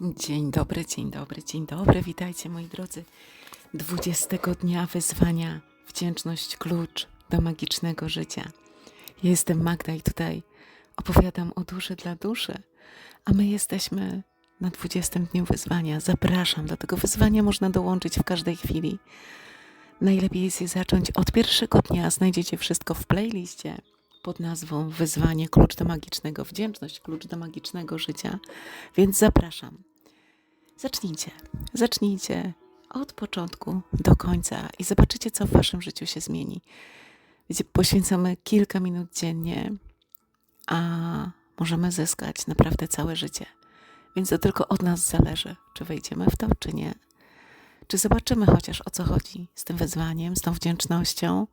Dzień dobry, dzień dobry, dzień dobry. Witajcie moi drodzy. 20 dnia wyzwania Wdzięczność klucz do magicznego życia. Ja jestem Magda i tutaj opowiadam o duszy dla duszy, a my jesteśmy na 20 dniu wyzwania. Zapraszam do tego wyzwania, można dołączyć w każdej chwili. Najlepiej jest je zacząć od pierwszego dnia. Znajdziecie wszystko w playliście pod nazwą Wyzwanie Klucz do Magicznego Wdzięczność, Klucz do Magicznego Życia. Więc zapraszam. Zacznijcie. Zacznijcie od początku do końca i zobaczycie, co w Waszym życiu się zmieni. Wiecie, poświęcamy kilka minut dziennie, a możemy zyskać naprawdę całe życie. Więc to tylko od nas zależy, czy wejdziemy w to, czy nie. Czy zobaczymy chociaż o co chodzi z tym wyzwaniem, z tą wdzięcznością,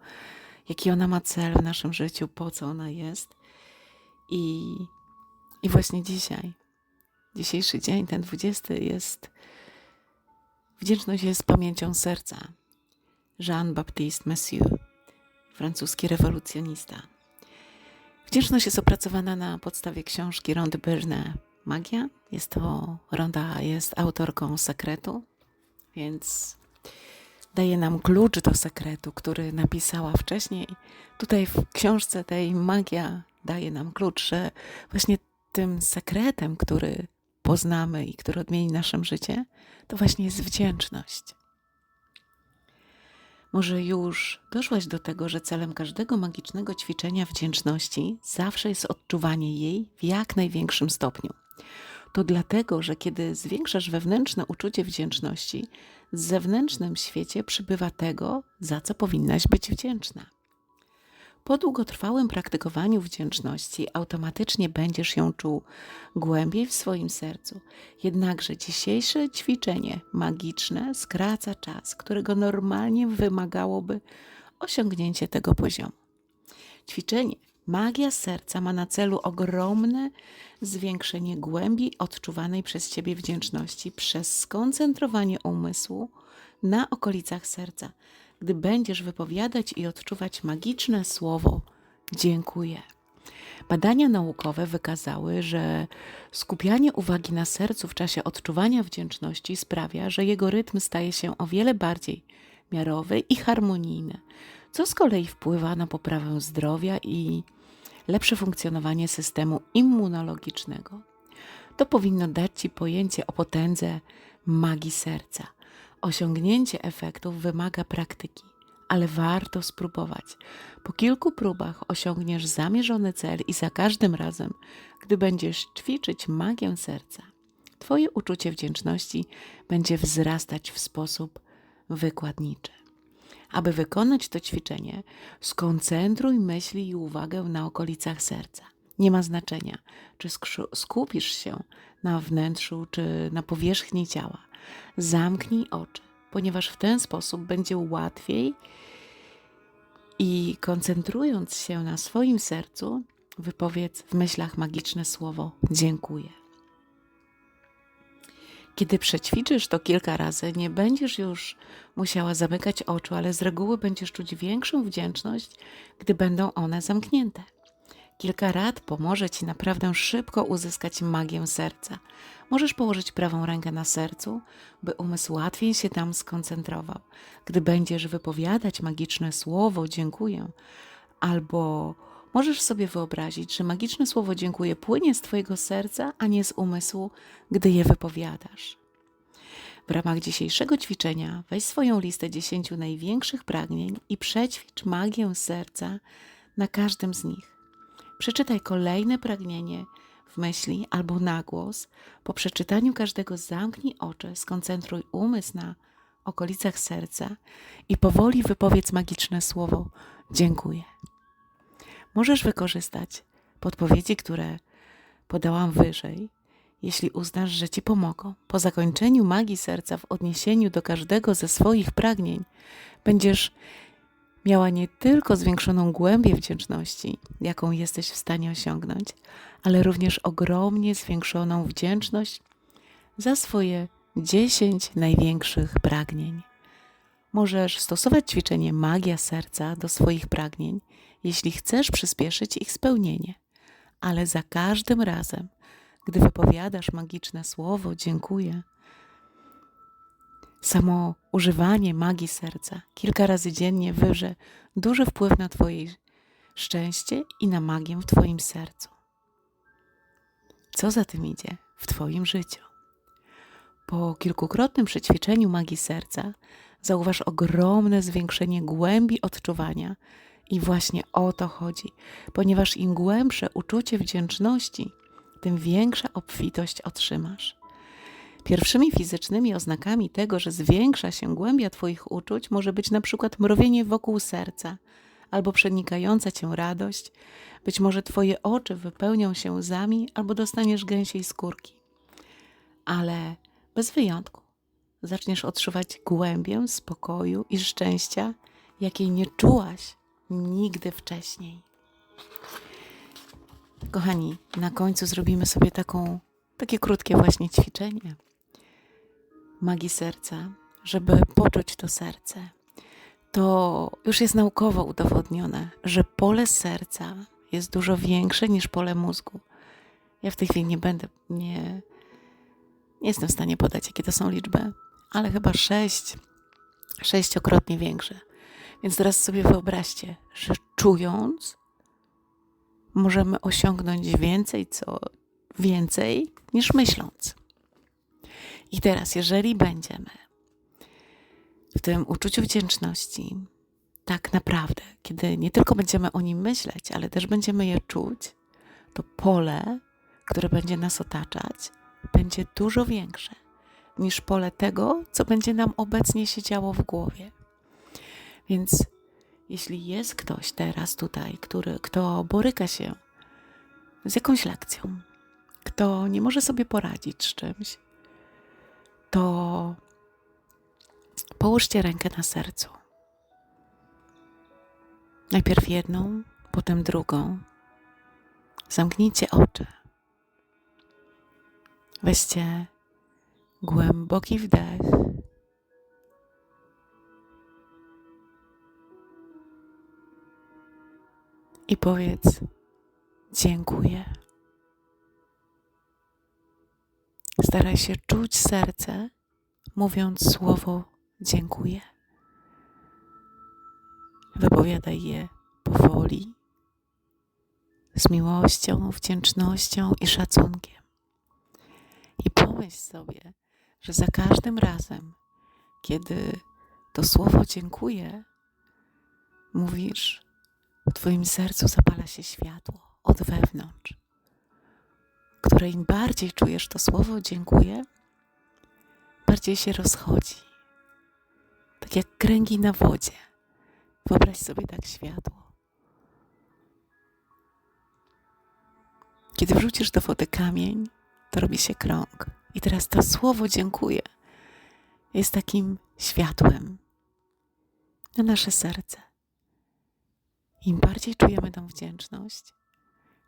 jaki ona ma cel w naszym życiu, po co ona jest. I, i właśnie dzisiaj, dzisiejszy dzień, ten 20 jest, wdzięczność jest pamięcią serca. Jean-Baptiste Messieu, francuski rewolucjonista. Wdzięczność jest opracowana na podstawie książki Rondy Byrne Magia. Jest to, Ronda jest autorką sekretu, więc daje nam klucz do sekretu, który napisała wcześniej. Tutaj w książce tej magia daje nam klucz, że właśnie tym sekretem, który poznamy i który odmieni naszym życie, to właśnie jest wdzięczność. Może już doszłaś do tego, że celem każdego magicznego ćwiczenia wdzięczności zawsze jest odczuwanie jej w jak największym stopniu. To dlatego, że kiedy zwiększasz wewnętrzne uczucie wdzięczności, w zewnętrznym świecie przybywa tego, za co powinnaś być wdzięczna. Po długotrwałym praktykowaniu wdzięczności automatycznie będziesz ją czuł głębiej w swoim sercu. Jednakże dzisiejsze ćwiczenie magiczne skraca czas, którego normalnie wymagałoby osiągnięcie tego poziomu. Ćwiczenie Magia serca ma na celu ogromne zwiększenie głębi odczuwanej przez Ciebie wdzięczności przez skoncentrowanie umysłu na okolicach serca. Gdy będziesz wypowiadać i odczuwać magiczne słowo dziękuję. Badania naukowe wykazały, że skupianie uwagi na sercu w czasie odczuwania wdzięczności sprawia, że jego rytm staje się o wiele bardziej miarowy i harmonijny, co z kolei wpływa na poprawę zdrowia i lepsze funkcjonowanie systemu immunologicznego. To powinno dać Ci pojęcie o potędze magii serca. Osiągnięcie efektów wymaga praktyki, ale warto spróbować. Po kilku próbach osiągniesz zamierzony cel i za każdym razem, gdy będziesz ćwiczyć magię serca, Twoje uczucie wdzięczności będzie wzrastać w sposób wykładniczy. Aby wykonać to ćwiczenie, skoncentruj myśli i uwagę na okolicach serca. Nie ma znaczenia, czy skupisz się na wnętrzu, czy na powierzchni ciała. Zamknij oczy, ponieważ w ten sposób będzie łatwiej i koncentrując się na swoim sercu, wypowiedz w myślach magiczne słowo dziękuję. Kiedy przećwiczysz to kilka razy, nie będziesz już musiała zamykać oczu, ale z reguły będziesz czuć większą wdzięczność, gdy będą one zamknięte. Kilka rad pomoże Ci naprawdę szybko uzyskać magię serca. Możesz położyć prawą rękę na sercu, by umysł łatwiej się tam skoncentrował. Gdy będziesz wypowiadać magiczne słowo dziękuję, albo możesz sobie wyobrazić, że magiczne słowo dziękuję płynie z Twojego serca, a nie z umysłu, gdy je wypowiadasz. W ramach dzisiejszego ćwiczenia weź swoją listę dziesięciu największych pragnień i przećwicz magię serca na każdym z nich. Przeczytaj kolejne pragnienie w myśli albo na głos. Po przeczytaniu każdego zamknij oczy, skoncentruj umysł na okolicach serca i powoli wypowiedz magiczne słowo dziękuję. Możesz wykorzystać podpowiedzi, które podałam wyżej, jeśli uznasz, że ci pomogą. Po zakończeniu magii serca w odniesieniu do każdego ze swoich pragnień, będziesz miała nie tylko zwiększoną głębię wdzięczności, jaką jesteś w stanie osiągnąć, ale również ogromnie zwiększoną wdzięczność za swoje 10 największych pragnień. Możesz stosować ćwiczenie magia serca do swoich pragnień, jeśli chcesz przyspieszyć ich spełnienie, ale za każdym razem, gdy wypowiadasz magiczne słowo dziękuję. Samo używanie magii serca kilka razy dziennie wyże duży wpływ na Twoje szczęście i na magię w Twoim sercu. Co za tym idzie w Twoim życiu? Po kilkukrotnym przećwiczeniu magii serca zauważ ogromne zwiększenie głębi odczuwania i właśnie o to chodzi, ponieważ im głębsze uczucie wdzięczności, tym większa obfitość otrzymasz. Pierwszymi fizycznymi oznakami tego, że zwiększa się głębia Twoich uczuć, może być na przykład mrowienie wokół serca albo przenikająca Cię radość. Być może Twoje oczy wypełnią się łzami albo dostaniesz gęsiej skórki. Ale bez wyjątku zaczniesz odczuwać głębię spokoju i szczęścia, jakiej nie czułaś nigdy wcześniej. Kochani, na końcu zrobimy sobie taką, takie krótkie właśnie ćwiczenie magii serca, żeby poczuć to serce. To już jest naukowo udowodnione, że pole serca jest dużo większe niż pole mózgu. Ja w tej chwili nie będę, nie, nie jestem w stanie podać, jakie to są liczby, ale chyba sześć, sześciokrotnie większe. Więc teraz sobie wyobraźcie, że czując, możemy osiągnąć więcej, co więcej niż myśląc. I teraz, jeżeli będziemy w tym uczuciu wdzięczności, tak naprawdę, kiedy nie tylko będziemy o nim myśleć, ale też będziemy je czuć, to pole, które będzie nas otaczać, będzie dużo większe niż pole tego, co będzie nam obecnie się działo w głowie. Więc jeśli jest ktoś teraz tutaj, który, kto boryka się z jakąś lekcją, kto nie może sobie poradzić z czymś, to połóżcie rękę na sercu. Najpierw jedną, potem drugą. Zamknijcie oczy. Weźcie głęboki wdech. I powiedz: Dziękuję. Staraj się czuć serce, mówiąc słowo dziękuję. Wypowiadaj je powoli, z miłością, wdzięcznością i szacunkiem. I pomyśl sobie, że za każdym razem, kiedy to słowo dziękuję, mówisz, w Twoim sercu zapala się światło od wewnątrz które im bardziej czujesz to słowo dziękuję, bardziej się rozchodzi. Tak jak kręgi na wodzie. Wyobraź sobie tak światło. Kiedy wrzucisz do wody kamień, to robi się krąg. I teraz to słowo dziękuję jest takim światłem na nasze serce. Im bardziej czujemy tą wdzięczność,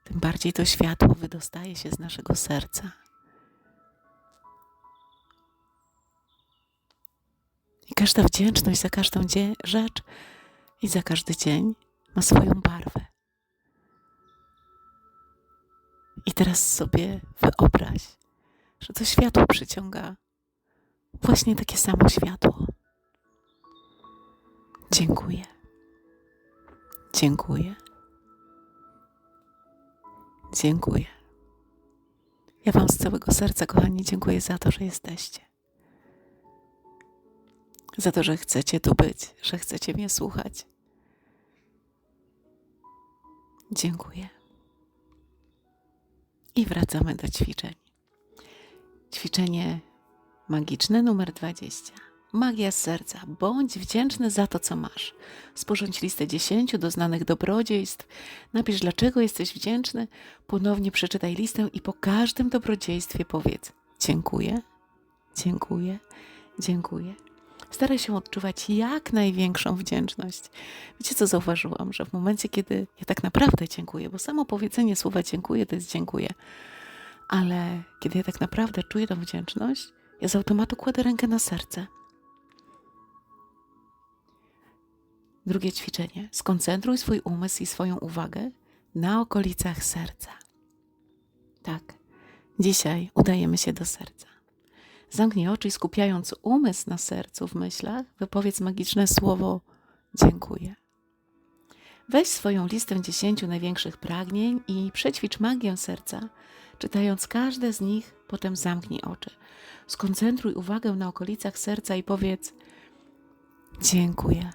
tym bardziej to światło wydostaje się z naszego serca. I każda wdzięczność za każdą rzecz i za każdy dzień ma swoją barwę. I teraz sobie wyobraź, że to światło przyciąga właśnie takie samo światło. Dziękuję. Dziękuję. Dziękuję. Ja Wam z całego serca, kochani, dziękuję za to, że jesteście. Za to, że chcecie tu być, że chcecie mnie słuchać. Dziękuję. I wracamy do ćwiczeń. Ćwiczenie magiczne numer 20. Magia z serca. Bądź wdzięczny za to, co masz. Sporządź listę dziesięciu doznanych dobrodziejstw. Napisz, dlaczego jesteś wdzięczny. Ponownie przeczytaj listę i po każdym dobrodziejstwie powiedz: Dziękuję, dziękuję, dziękuję. Staraj się odczuwać jak największą wdzięczność. Wiecie, co zauważyłam? Że w momencie, kiedy ja tak naprawdę dziękuję, bo samo powiedzenie słowa dziękuję to jest dziękuję, ale kiedy ja tak naprawdę czuję tą wdzięczność, ja z automatu kładę rękę na serce Drugie ćwiczenie. Skoncentruj swój umysł i swoją uwagę na okolicach serca. Tak, Dzisiaj udajemy się do serca. Zamknij oczy i skupiając umysł na sercu w myślach, wypowiedz magiczne słowo dziękuję. Weź swoją listę dziesięciu największych pragnień i przećwicz magię serca, czytając każde z nich, potem zamknij oczy. Skoncentruj uwagę na okolicach serca i powiedz dziękuję.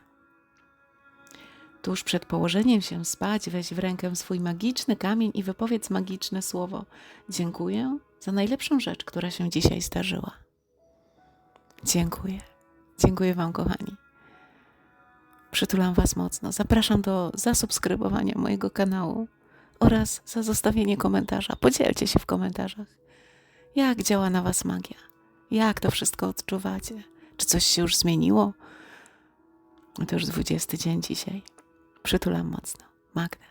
Tuż przed położeniem się spać, weź w rękę swój magiczny kamień i wypowiedz magiczne słowo dziękuję za najlepszą rzecz, która się dzisiaj zdarzyła. Dziękuję. Dziękuję Wam, kochani. Przytulam Was mocno. Zapraszam do zasubskrybowania mojego kanału oraz za zostawienie komentarza. Podzielcie się w komentarzach, jak działa na Was magia, jak to wszystko odczuwacie. Czy coś się już zmieniło? To już 20 dzień dzisiaj. Przytulam mocno. Magda.